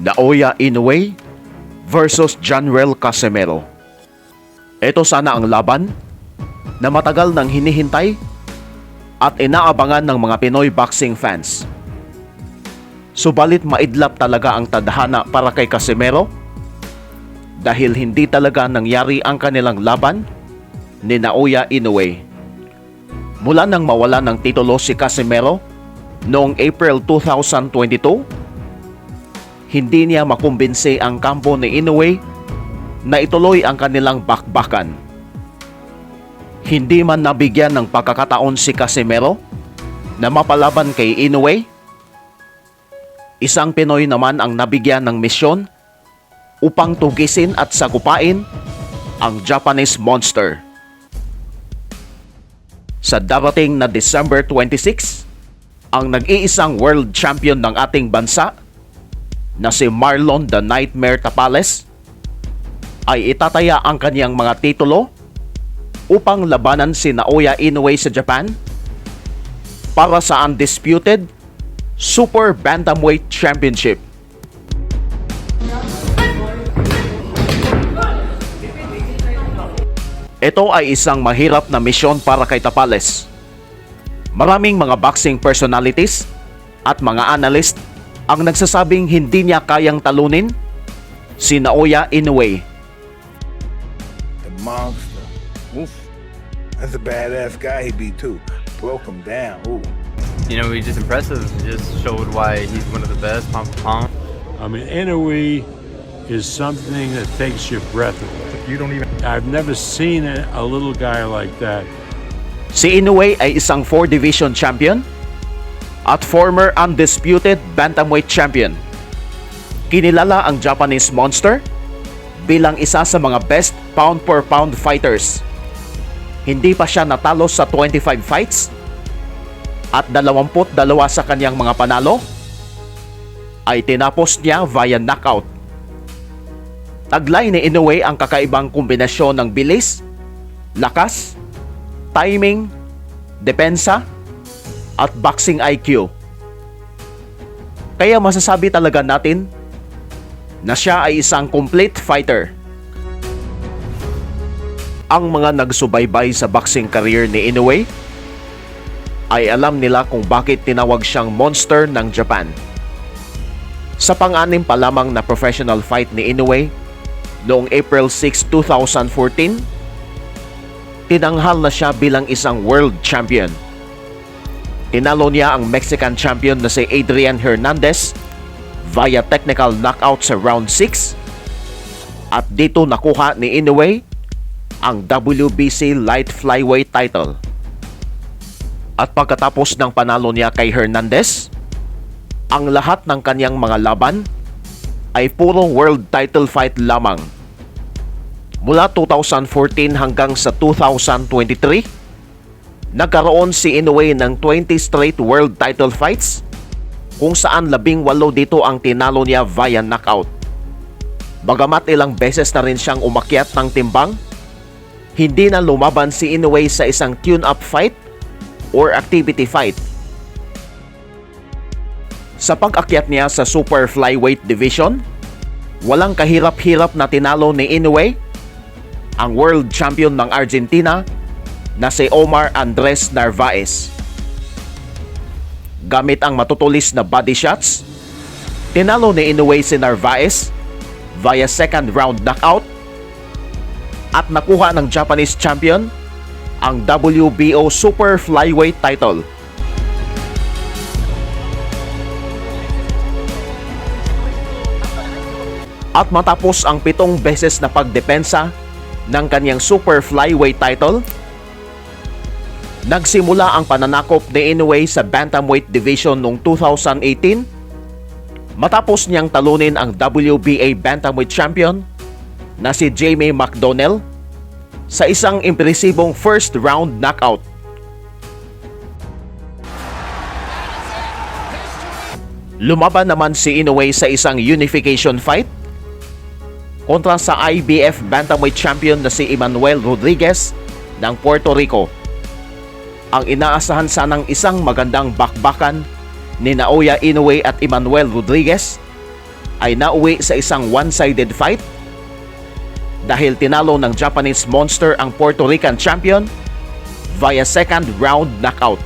Naoya Inoue versus Janrel Casemiro. Ito sana ang laban na matagal nang hinihintay at inaabangan ng mga Pinoy boxing fans. Subalit maidlap talaga ang tadhana para kay Casemiro dahil hindi talaga nangyari ang kanilang laban ni Naoya Inoue. Mula nang mawala ng titulo si Casemiro noong April 2022, hindi niya makumbinsi ang kampo ni Inoue na ituloy ang kanilang bakbakan. Hindi man nabigyan ng pagkakataon si Casemiro na mapalaban kay Inoue, isang Pinoy naman ang nabigyan ng misyon upang tugisin at sagupain ang Japanese Monster. Sa darating na December 26, ang nag-iisang world champion ng ating bansa na si Marlon the Nightmare Tapales ay itataya ang kanyang mga titulo upang labanan si Naoya Inoue sa Japan para sa undisputed Super Bantamweight Championship. Ito ay isang mahirap na misyon para kay Tapales. Maraming mga boxing personalities at mga analyst ang nagsasabing hindi niya kayang talunin si Naoya Inoue. The monster. Oof. That's a badass guy he beat too. Broke him down. Ooh. you know, he's just impressive. He just showed why he's one of the best for pound. I mean, Inoue is something that takes your breath away. You don't even. I've never seen a, little guy like that. Si Inoue ay isang 4-division champion at former undisputed bantamweight champion. Kinilala ang Japanese Monster bilang isa sa mga best pound-per-pound fighters. Hindi pa siya natalo sa 25 fights at 22 sa kanyang mga panalo ay tinapos niya via knockout. Taglay ni Inoue ang kakaibang kombinasyon ng bilis, lakas, timing, depensa, at boxing IQ. Kaya masasabi talaga natin na siya ay isang complete fighter. Ang mga nagsubaybay sa boxing career ni Inoue ay alam nila kung bakit tinawag siyang monster ng Japan. Sa pang-anim pa lamang na professional fight ni Inoue noong April 6, 2014, tinanghal na siya bilang isang world champion. Tinalo niya ang Mexican champion na si Adrian Hernandez via technical knockout sa round 6 at dito nakuha ni Inoue ang WBC light flyweight title. At pagkatapos ng panalo niya kay Hernandez, ang lahat ng kanyang mga laban ay puro world title fight lamang. Mula 2014 hanggang sa 2023, nagkaroon si Inoue ng 20 straight world title fights kung saan labing walo dito ang tinalo niya via knockout. Bagamat ilang beses na rin siyang umakyat ng timbang, hindi na lumaban si Inoue sa isang tune-up fight or activity fight. Sa pag-akyat niya sa super flyweight division, walang kahirap-hirap na tinalo ni Inoue ang world champion ng Argentina na si Omar Andres Narvaez. Gamit ang matutulis na body shots, tinalo ni Inoue si Narvaez via second round knockout at nakuha ng Japanese champion ang WBO Super Flyweight title. At matapos ang pitong beses na pagdepensa ng kanyang Super Flyweight title, nagsimula ang pananakop ni Inoue sa Bantamweight Division noong 2018 matapos niyang talunin ang WBA Bantamweight Champion na si Jamie McDonnell sa isang impresibong first round knockout. Lumaban naman si Inoue sa isang unification fight kontra sa IBF Bantamweight Champion na si Emmanuel Rodriguez ng Puerto Rico. Ang inaasahan sanang isang magandang bakbakan ni Naoya Inoue at Emmanuel Rodriguez ay nauwi sa isang one-sided fight dahil tinalo ng Japanese Monster ang Puerto Rican champion via second round knockout.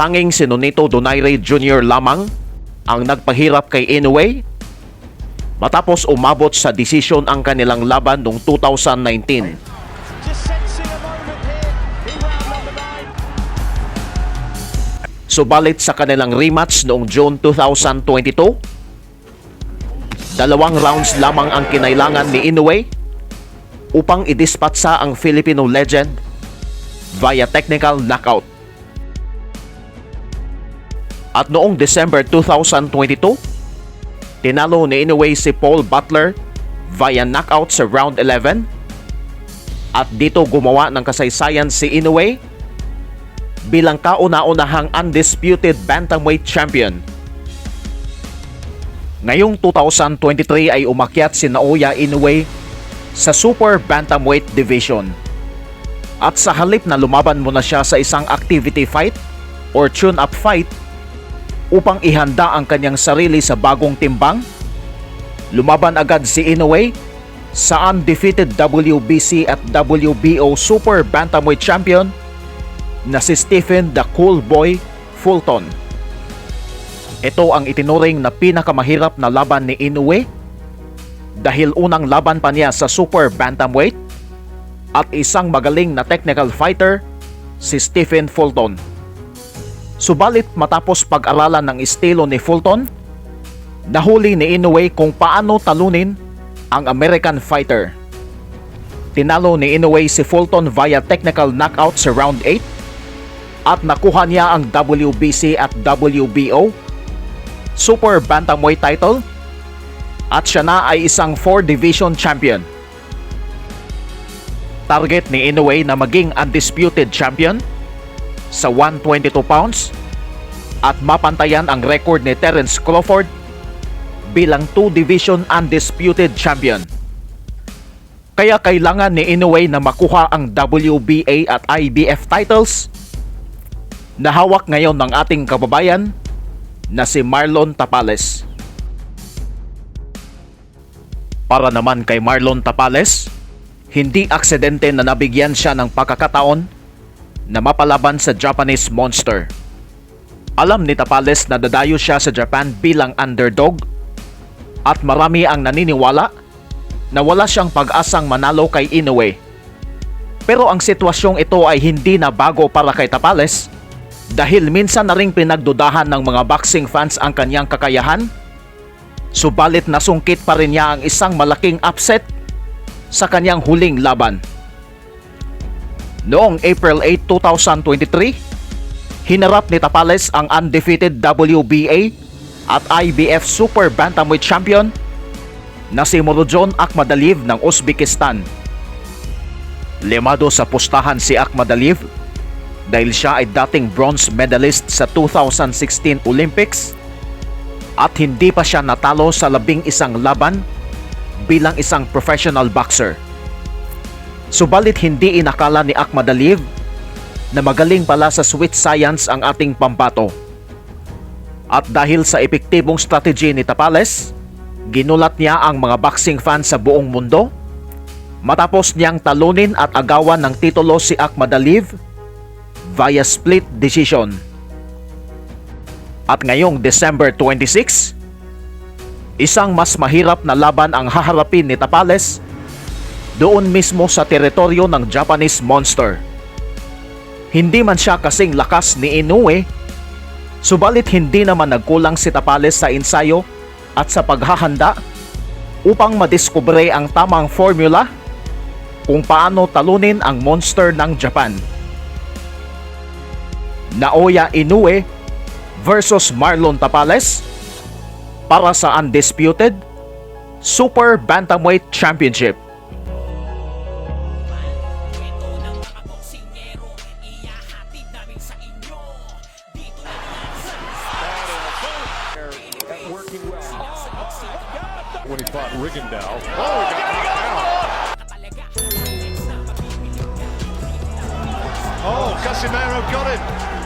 Tanging si Nonito Donaire Jr. lamang ang nagpahirap kay Inoue matapos umabot sa desisyon ang kanilang laban noong 2019. Just sensing a moment here in round number nine. Subalit sa kanilang rematch noong June 2022, dalawang rounds lamang ang kinailangan ni Inoue upang idispatsa ang Filipino legend via technical knockout. At noong December 2022, tinalo ni Inoue si Paul Butler via knockout sa round 11 at dito gumawa ng kasaysayan si Inoue bilang kauna-unahang undisputed bantamweight champion. Ngayong 2023 ay umakyat si Naoya Inoue sa Super Bantamweight Division. At sa halip na lumaban muna siya sa isang activity fight or tune-up fight upang ihanda ang kanyang sarili sa bagong timbang, lumaban agad si Inoue sa undefeated WBC at WBO Super Bantamweight Champion na si Stephen the Cool Boy Fulton. Ito ang itinuring na pinakamahirap na laban ni Inoue dahil unang laban pa niya sa Super Bantamweight at isang magaling na technical fighter si Stephen Fulton. Subalit matapos pag-aralan ng estilo ni Fulton, nahuli ni Inoue kung paano talunin ang American fighter. Tinalo ni Inoue si Fulton via technical knockout sa round 8 at nakuha niya ang WBC at WBO Super Bantamweight title at siya na ay isang 4 division champion. Target ni Inoue na maging undisputed champion sa 122 pounds at mapantayan ang record ni Terence Crawford bilang 2 division undisputed champion. Kaya kailangan ni Inoue na makuha ang WBA at IBF titles na hawak ngayon ng ating kababayan na si Marlon Tapales. Para naman kay Marlon Tapales, hindi aksidente na nabigyan siya ng pagkakataon na mapalaban sa Japanese Monster. Alam ni Tapales na dadayo siya sa Japan bilang underdog at marami ang naniniwala na wala siyang pag-asang manalo kay Inoue. Pero ang sitwasyong ito ay hindi na bago para kay Tapales dahil minsan na ring pinagdudahan ng mga boxing fans ang kanyang kakayahan. Subalit nasungkit pa rin niya ang isang malaking upset sa kanyang huling laban. Noong April 8, 2023, hinarap ni Tapales ang undefeated WBA at IBF Super Bantamweight Champion na si Murodjon Akhmadaliv ng Uzbekistan. Limado sa pustahan si Akhmadaliv dahil siya ay dating bronze medalist sa 2016 Olympics at hindi pa siya natalo sa labing isang laban bilang isang professional boxer. Subalit hindi inakala ni Akhmadaliv na magaling pala sa sweet science ang ating pambato. At dahil sa epektibong strategy ni Tapales, ginulat niya ang mga boxing fans sa buong mundo matapos niyang talunin at agawan ng titulo si Akhmadaliv via split decision. At ngayong December 26, isang mas mahirap na laban ang haharapin ni Tapales doon mismo sa teritoryo ng Japanese Monster. Hindi man siya kasing lakas ni Inoue, subalit hindi naman nagkulang si Tapales sa ensayo at sa paghahanda upang madiskubre ang tamang formula kung paano talunin ang monster ng Japan. Naoya Inoue versus Marlon Tapales para sa undisputed Super Bantamweight Championship. When he fought Rigondeaux. Oh, he got knocked. Oh, Casimiro got him.